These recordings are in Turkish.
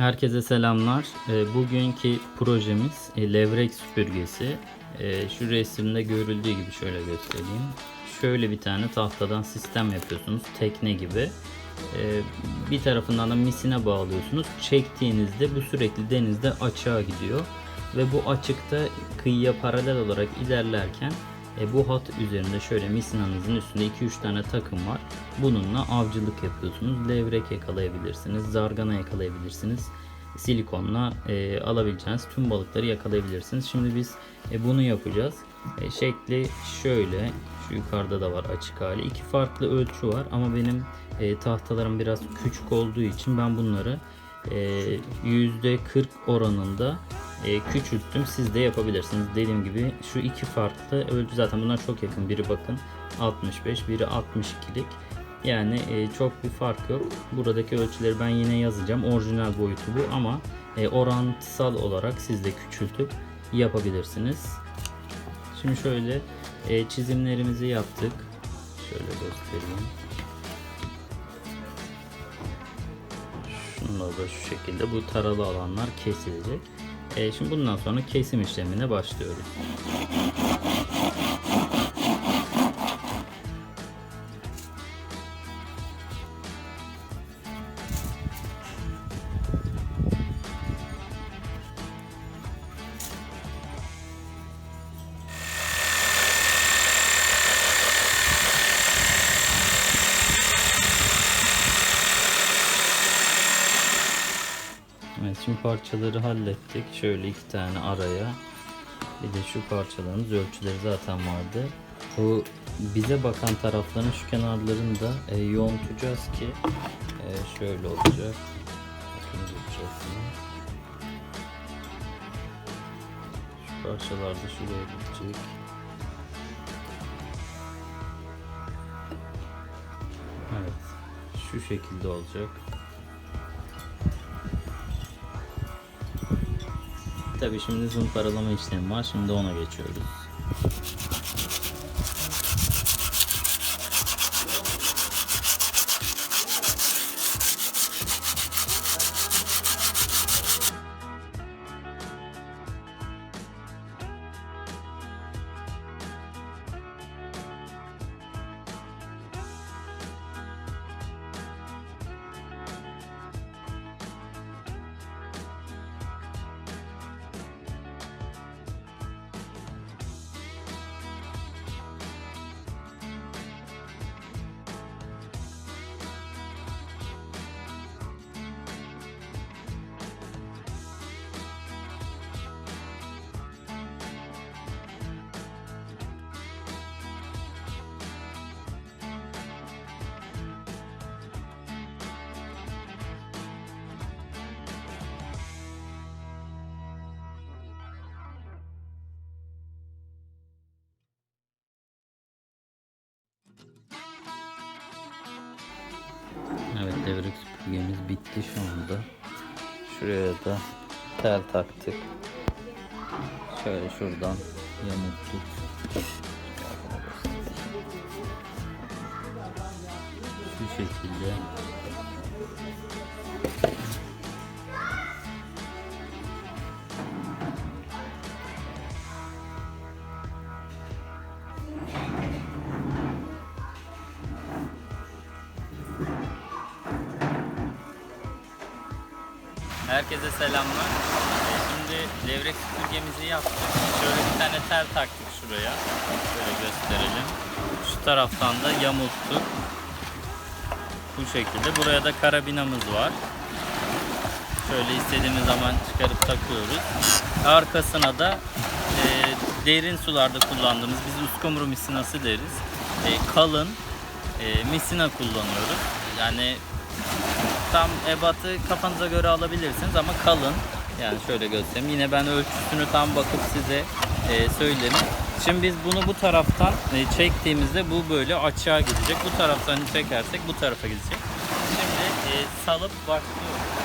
Herkese selamlar. E, Bugünkü projemiz e, levrek süpürgesi. E, Şu resimde görüldüğü gibi şöyle göstereyim. Şöyle bir tane tahtadan sistem yapıyorsunuz. Tekne gibi. E, Bir tarafından da misine bağlıyorsunuz. Çektiğinizde bu sürekli denizde açığa gidiyor. Ve bu açıkta kıyıya paralel olarak ilerlerken e, bu hat üzerinde şöyle misinanızın üstünde 2-3 tane takım var. Bununla avcılık yapıyorsunuz. Levrek yakalayabilirsiniz, zargana yakalayabilirsiniz. Silikonla e, alabileceğiniz tüm balıkları yakalayabilirsiniz. Şimdi biz e, bunu yapacağız. E, şekli şöyle. Şu yukarıda da var açık hali. İki farklı ölçü var ama benim e, tahtalarım biraz küçük olduğu için ben bunları e, %40 oranında e, küçülttüm. Siz de yapabilirsiniz. Dediğim gibi şu iki farklı ölçü zaten bunlar çok yakın. Biri bakın 65, biri 62'lik. Yani e, çok bir fark yok. Buradaki ölçüleri ben yine yazacağım. Orijinal boyutu bu ama e, orantısal olarak siz de küçültüp yapabilirsiniz. Şimdi şöyle e, çizimlerimizi yaptık. Şöyle göstereyim. Şunlar da şu şekilde bu taralı alanlar kesilecek. E, şimdi bundan sonra kesim işlemine başlıyoruz. Şimdi parçaları hallettik. Şöyle iki tane araya. Bir de şu parçalarımız ölçüleri zaten vardı. Bu bize bakan tarafların şu kenarlarını da e, yontacağız ki e, şöyle olacak. Bakın. Şu parçalar da şuraya gidecek. Evet. Şu şekilde olacak. Tabii şimdi zımparalama işlemi var. Şimdi ona geçiyoruz. Evet devrek süpürgemiz bitti şu anda. Şuraya da tel taktık. Şöyle şuradan yamulttuk. Şu şekilde. Herkese selamlar. Şimdi levrek süpürgemizi yaptık. Şöyle bir tane tel taktık şuraya. Şöyle gösterelim. Şu taraftan da yamulttuk. Bu şekilde. Buraya da karabinamız var. Şöyle istediğimiz zaman çıkarıp takıyoruz. Arkasına da e, derin sularda kullandığımız biz uskumru misinası deriz. E, kalın e, misina kullanıyoruz. Yani tam ebatı kafanıza göre alabilirsiniz ama kalın. Yani şöyle göstereyim. Yine ben ölçüsünü tam bakıp size e, söylerim. Şimdi biz bunu bu taraftan e, çektiğimizde bu böyle açığa gidecek. Bu taraftan çekersek bu tarafa gidecek. Şimdi e, salıp başlıyoruz.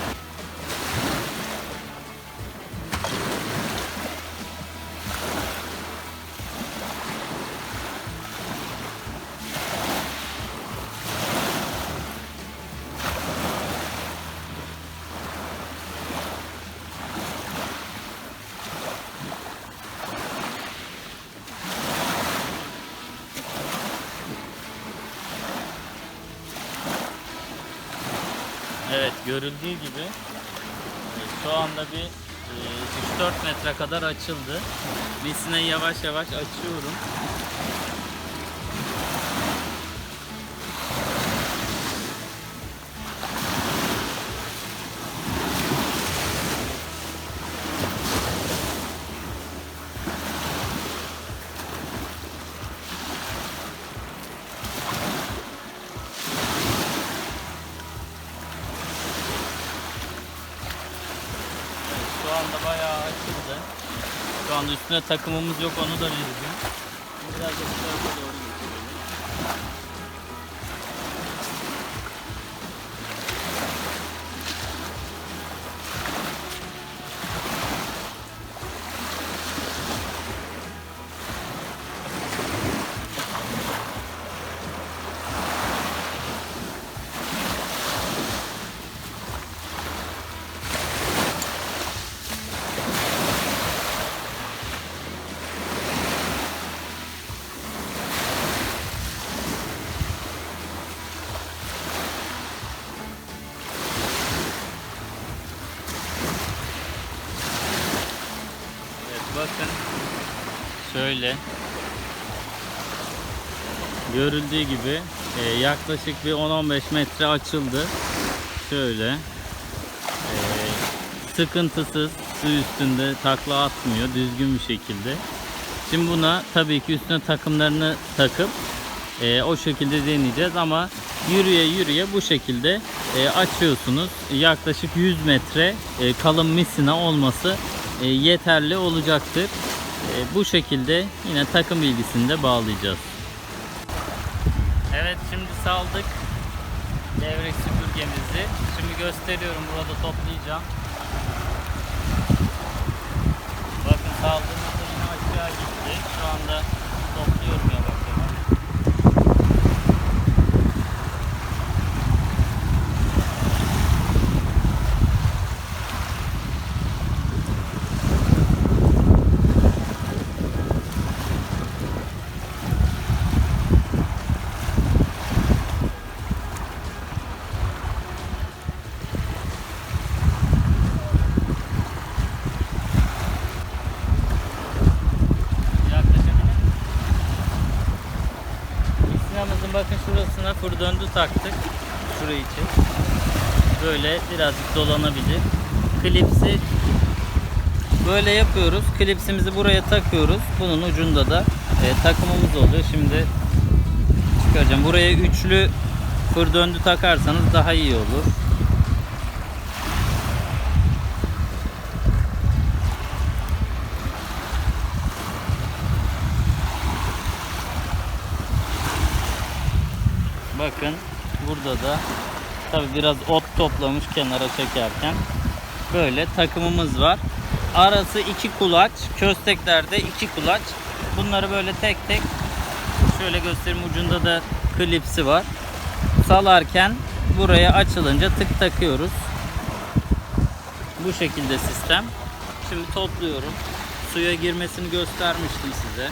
Görüldüğü gibi e, şu anda bir e, 3-4 metre kadar açıldı. Misineyi yavaş yavaş açıyorum. Üstüne takımımız yok onu da vereceğim. Biraz da bakın. Şöyle. Görüldüğü gibi e, yaklaşık bir 10-15 metre açıldı. Şöyle. E, sıkıntısız su üstünde takla atmıyor düzgün bir şekilde. Şimdi buna tabii ki üstüne takımlarını takıp e, o şekilde deneyeceğiz ama yürüye yürüye bu şekilde e, açıyorsunuz. Yaklaşık 100 metre e, kalın misina olması e, yeterli olacaktır. E, bu şekilde yine takım bilgisini de bağlayacağız. Evet şimdi saldık levrek süpürgemizi. Şimdi gösteriyorum burada toplayacağım. Bakın saldığımızda yine aşağı gitti. Şu anda topluyorum yavaş yavaş. Yaklaşabilir miyim? Sinamızın bakın şurasına fır döndü taktık. Şurayı için. Böyle birazcık dolanabilir. Klipsi böyle yapıyoruz. Klipsimizi buraya takıyoruz. Bunun ucunda da e, takımımız oluyor. Şimdi çıkaracağım. Buraya üçlü fır döndü takarsanız daha iyi olur. Bakın burada da tabi biraz ot toplamış kenara çekerken böyle takımımız var. Arası iki kulaç, kösteklerde iki kulaç. Bunları böyle tek tek şöyle göstereyim ucunda da klipsi var. Salarken buraya açılınca tık takıyoruz. Bu şekilde sistem. Şimdi topluyorum. Suya girmesini göstermiştim size.